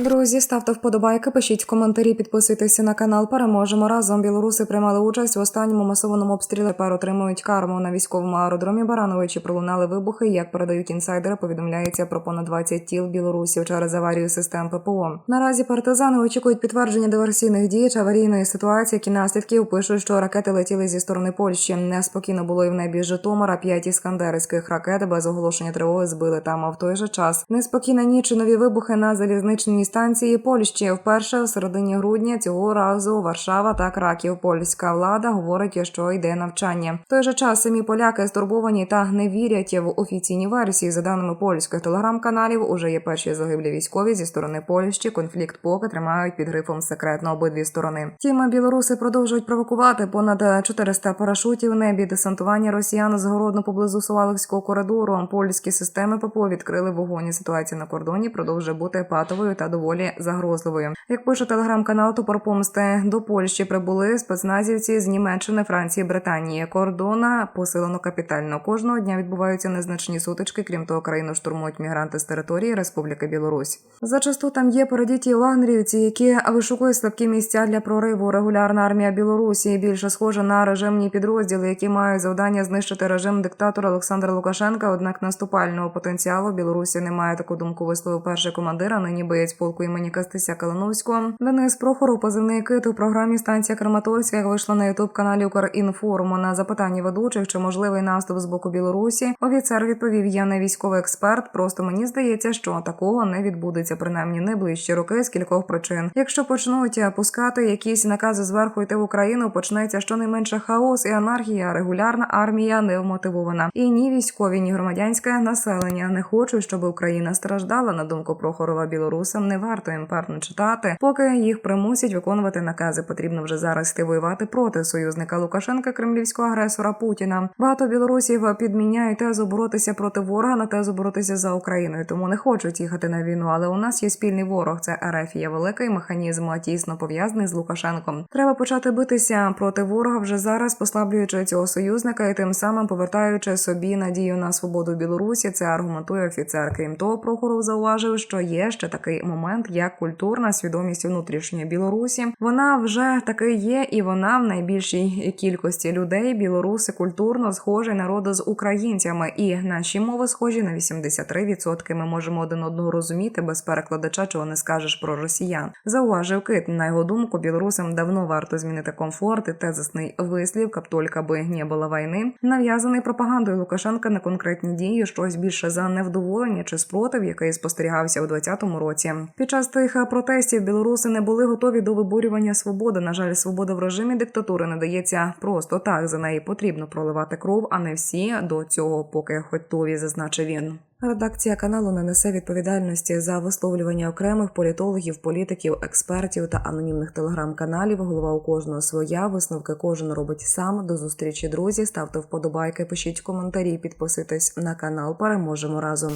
Друзі, ставте вподобайки, пишіть коментарі, підписуйтеся на канал. Переможемо разом. Білоруси приймали участь в останньому масованому обстрілі. Тепер отримують карму на військовому аеродромі Барановичі. Пролунали вибухи. Як передають інсайдери, повідомляється про понад 20 тіл білорусів через аварію систем ППО. Наразі партизани очікують підтвердження диверсійних дій чи аварійної ситуації, які наслідків пишуть, що ракети летіли зі сторони Польщі. Неспокійно було і в небі Житомира. П'ять іскандерівських ракет без оголошення тривоги збили там. А в той же час неспокійна ніч і нові вибухи на залізничній станції Польщі. Вперше в середині грудня цього разу Варшава та Краків. Польська влада говорить, що йде навчання. В той же час самі поляки стурбовані та не вірять в офіційні версії. За даними польських телеграм-каналів, уже є перші загиблі військові зі сторони Польщі. Конфлікт поки тримають під грифом секретно обидві сторони. Втім, білоруси продовжують провокувати понад 400 парашутів небі. Десантування росіян загородно поблизу Суваловського коридору. Польські системи ППО відкрили вогонь. Ситуація на кордоні продовжує бути патовою та доволі загрозливою. Як пише телеграм-канал Топор Помсти, до Польщі прибули спецназівці з Німеччини, Франції, Британії. Кордона посилено капітально. Кожного дня відбуваються незначні сутички. Крім того, країну штурмують мігранти з території Республіки Білорусь. Зачасту там є передіті вагнерівці, які вишукують слабкі місця для прориву. Регулярна армія Білорусі більше схожа на режимні підрозділи, які мають завдання знищити режим диктатора Олександра Лукашенка. Однак наступального потенціалу Білорусі немає таку думку. Висловив перший командир, а нині боєць полку імені Кастися Калиновського. Денис Прохоров, позивний кит у програмі станція Краматорська вийшла на ютуб каналі Укрінформу на запитання ведучих, чи можливий наступ з боку Білорусі. Офіцер відповів: Я не військовий експерт. Просто мені здається, що такого не відбудеться принаймні найближчі роки з кількох причин. Якщо почнуть пускати якісь накази зверху йти в Україну, почнеться щонайменше хаос і анархія. Регулярна армія не вмотивована. І ні військові, ні громадянське населення не хочуть, щоб Україна страждала. На думку Прохорова білорусам не варто імперно читати, поки їх примусять виконувати накази. Потрібно вже зараз йти воювати проти союзника Лукашенка, кремлівського агресора Путіна. Багато білорусів підміняють тезу боротися проти ворога на тезу боротися за Україною, тому не хочуть їхати на війну. Але у нас є спільний ворог. Це Ерефія, великий механізм, тісно пов'язаний з Лукашенком. Треба почати битися проти ворога вже зараз, послаблюючи цього союзника і тим самим повертаючи собі надію на свободу Білорусі. Це аргументує офіцер. Крім того, Прохоров зауважив, що є ще такий момент, як культурна свідомість внутрішньої Білорусі. Вона вже таки є, і вона в найбільшій кількості людей білоруси культурно схожі народу з українцями, і наші мови схожі на 83%. Ми можемо один одного розуміти без перекладача, чого не скажеш про росіян. Зауважив кит. На його думку, білорусам давно варто змінити комфорт і тезисний вислів, кап тільки би не було війни, нав'язаний пропагандою Лукашенка на конкретні дії, щось більше за невдоволення чи спротив, який спостерігався у 2020 році. Під час тих протестів білоруси не були готові до виборювання свободи. На жаль, свобода в режимі диктатури не дається просто так. За неї потрібно проливати кров, а не всі до цього поки готові, зазначив він. Редакція каналу не несе відповідальності за висловлювання окремих політологів, політиків, експертів та анонімних телеграм-каналів. Голова у кожного своя. Висновки кожен робить сам. До зустрічі, друзі. Ставте вподобайки, пишіть коментарі, підписуйтесь на канал. Переможемо разом.